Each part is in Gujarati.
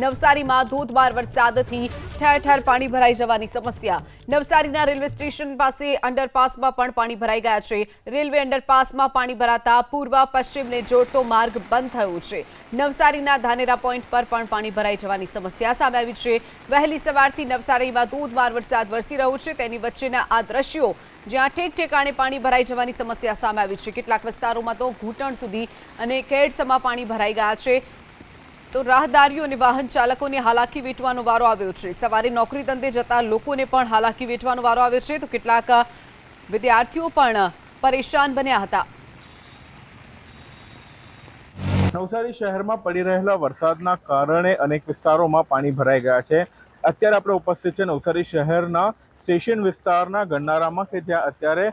નવસારીમાં ધોધમાર વરસાદથી ઠેર ઠેર પાણી ભરાઈ જવાની સમસ્યા. નવસારીના રેલવે સ્ટેશન પાસે અંડરપાસમાં પણ પાણી ભરાઈ ગયા છે. રેલવે અંડરપાસમાં પાણી ભરાતા પૂર્વ પશ્ચિમને જોડતો માર્ગ બંધ થયો છે. નવસારીના ધાનેરા પોઈન્ટ પર પણ પાણી ભરાઈ જવાની સમસ્યા સામે આવી છે. વહેલી સવારથી નવસારીમાં ધોધમાર વરસાદ વરસી રહ્યો છે. તેની વચ્ચેના આ દ્રશ્યો જ્યાં ઠેક ઠેકાણે પાણી ભરાઈ જવાની સમસ્યા સામે આવી છે. કેટલાક વિસ્તારોમાં તો ઘૂંટણ સુધી અને કેડસમાં પાણી ભરાઈ ગયા છે. તો રાહદારીઓ અને વાહન ચાલકોને હાલાકી વેઠવાનો વારો આવ્યો છે. સવારે નોકરી ધંધે જતા લોકોને પણ હાલાકી વેઠવાનો વારો આવ્યો છે. તો કેટલાક વિદ્યાર્થીઓ પણ પરેશાન બન્યા હતા. નવસારી શહેરમાં પડી રહેલા વરસાદના કારણે અનેક વિસ્તારોમાં પાણી ભરાઈ ગયા છે. અત્યારે આપણે ઉપસ્થિત છે નવસારી શહેરના સ્ટેશન વિસ્તારના ગણનારામાં કે જ્યાં અત્યારે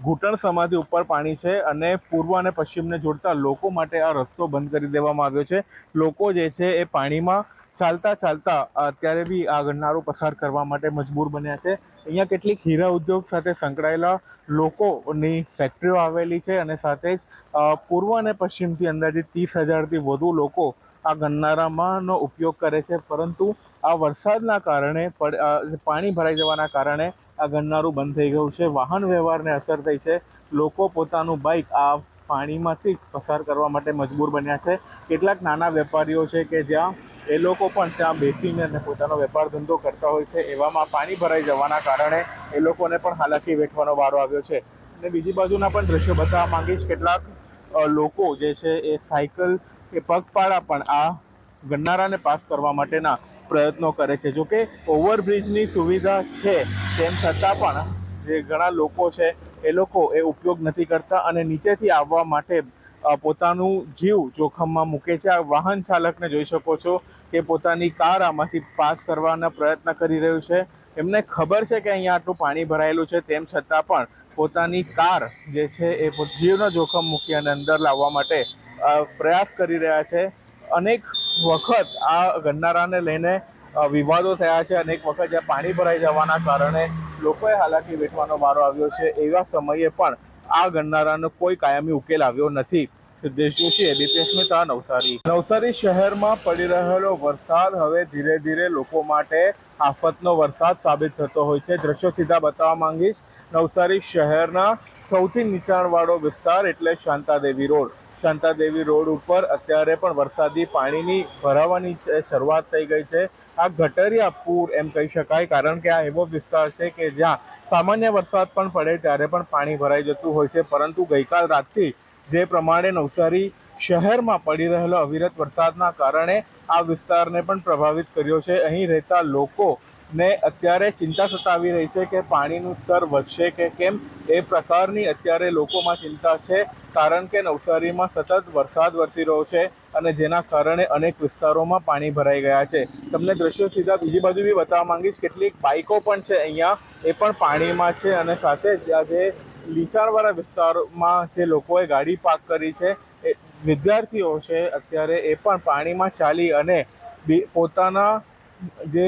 ઘૂંટણ સમાધિ ઉપર પાણી છે અને પૂર્વ અને પશ્ચિમને જોડતા લોકો માટે આ રસ્તો બંધ કરી દેવામાં આવ્યો છે. લોકો જે છે એ પાણીમાં ચાલતા ચાલતા અત્યારે બી આ ગણનારો પસાર કરવા માટે મજબૂર બન્યા છે. અહીંયા કેટલીક હીરા ઉદ્યોગ સાથે સંકળાયેલા લોકોની ફેક્ટરીઓ આવેલી છે અને સાથે જ પૂર્વ અને પશ્ચિમથી અંદાજે ત્રીસ હજારથી વધુ લોકો આ ગણનારામાંનો ઉપયોગ કરે છે. પરંતુ આ વરસાદના કારણે પાણી ભરાઈ જવાના કારણે આ ગણનારું બંધ થઈ ગયું છે. વાહન વ્યવહારને અસર થઈ છે. લોકો પોતાનું બાઇક આ પાણીમાંથી પસાર કરવા માટે મજબૂર બન્યા છે. કેટલાક નાના વેપારીઓ છે કે જ્યાં એ લોકો પણ ત્યાં બેસીને અને પોતાનો વેપાર ધંધો કરતા હોય છે. એવામાં પાણી ભરાઈ જવાના કારણે એ લોકોને પણ હાલાકી વેઠવાનો વારો આવ્યો છે. અને બીજી બાજુના પણ દ્રશ્યો બતાવવા માંગીશ. કેટલાક લોકો જે છે એ સાયકલ કે પગપાળા પણ આ ગણનારાને પાસ કરવા માટેના પ્રયત્નો કરે છે. જોકે ઓવરબ્રિજની સુવિધા છે, તેમ છતાં પણ જે ઘણા લોકો છે, એ લોકો એ ઉપયોગ નથી કરતા અને નીચેથી આવવા માટે પોતાનું જીવ જોખમમાં મૂકે છે. આ વાહન ચાલકને જોઈ શકો છો કે પોતાની કાર આમાંથી પાસ કરવાના પ્રયત્ન કરી રહ્યું છે. એમને ખબર છે કે અહીંયા આટલું પાણી ભરાયેલું છે, તેમ છતાં પણ પોતાની કાર જે છે, એ જીવનો જોખમ મૂકી અને અંદર લાવવા માટે પ્રયાસ કરી રહ્યા છે. અનેક વખત આ ગન્નારાને લઈને વિવાદો થયા છે અનેક વખત જ્યાં પાણી ભરાઈ જવાના કારણે લોકોએ હાલાકી વેઠવાનો વારો આવ્યો છે, એવા સમયે પણ આ ગન્નારાનો કોઈ કાયમી ઉકેલ આવ્યો નથી. સિદ્ધેશ જોશી, એબીપી સ્મિતા નવસારી. નવસારી શહેરમાં પડી રહેલો વરસાદ હવે ધીરે ધીરે લોકો માટે આફતનો વરસાદ સાબિત થતો હોય છે. દ્રશ્યો સીધા બતાવવા માંગીશ. નવસારી શહેરના સૌથી નીચાણવાળો વિસ્તાર એટલે શાંતાદેવી રોડ. શાંતાદેવી રોડ ઉપર અત્યારે પણ વરસાદી પાણીની ભરાવાની શરૂઆત થઈ ગઈ છે. આ ગટરિયા પૂર એમ કહી શકાય, કારણ કે આ એવો વિસ્તાર છે કે જ્યાં સામાન્ય વરસાદ પણ પડે ત્યારે પણ પાણી ભરાઈ જતું હોય છે. પરંતુ ગઈકાલ રાતથી જે પ્રમાણે નવસારી શહેરમાં પડી રહેલો અવિરત વરસાદના કારણે આ વિસ્તારને પણ પ્રભાવિત કર્યો છે. અહીં રહેતા લોકોને અત્યારે ચિંતા સતાવી રહી છે કે પાણીનું સ્તર વધશે કે કેમ, એ પ્રકારની અત્યારે લોકોમાં ચિંતા છે, કારણ કે નવસારીમાં સતત વરસાદ વરસી રહ્યો છે અને જેના કારણે અનેક વિસ્તારોમાં પાણી ભરાઈ ગયા છે. તમને દ્રશ્યો સીધા બીજી બાજુ બી બતાવવા માંગીશ, કેટલીક બાઇકો પણ છે અહીંયા, એ પણ પાણીમાં છે અને સાથે જ લીચાણવાળા વિસ્તારોમાં જે લોકોએ ગાડી પાર્ક કરી છે, એ વિદ્યાર્થીઓ છે અત્યારે એ પણ પાણીમાં ચાલી અને પોતાના જે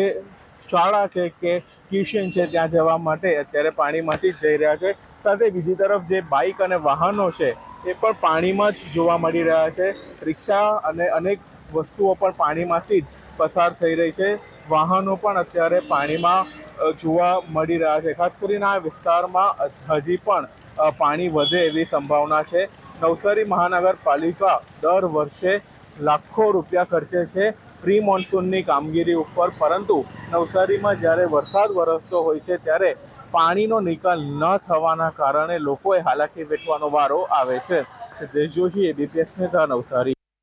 શાળા છે કે ટ્યુશન છે ત્યાં જવા માટે અત્યારે પાણીમાંથી જ જઈ રહ્યા છે. સાથે બીજી તરફ જે બાઇક અને વાહનો છે, એ પણ પાણીમાં જ જોવા મળી રહ્યા છે. રિક્ષા અને અનેક વસ્તુઓ પણ પાણીમાંથી જ પસાર થઈ રહી છે. વાહનો પણ અત્યારે પાણીમાં જોવા મળી રહ્યા છે. ખાસ કરીને આ વિસ્તારમાં હજી પણ પાણી વધે એવી સંભાવના છે. નવસારી મહાનગરપાલિકા દર વર્ષે લાખો રૂપિયા ખર્ચે છે. પ્રી મોન્સૂનની કામગીરી ઉપર, પરંતુ નવસારીમાં જ્યારે વરસાદ વરસતો હોય છે, ત્યારે પાણીનો નિકાલ ન થવાના કારણે લોકોએ હાલાકી વેઠવાનો વારો આવે છે. સિદ્ધેશ જોશી એબીપીએસ નેતા નવસારી.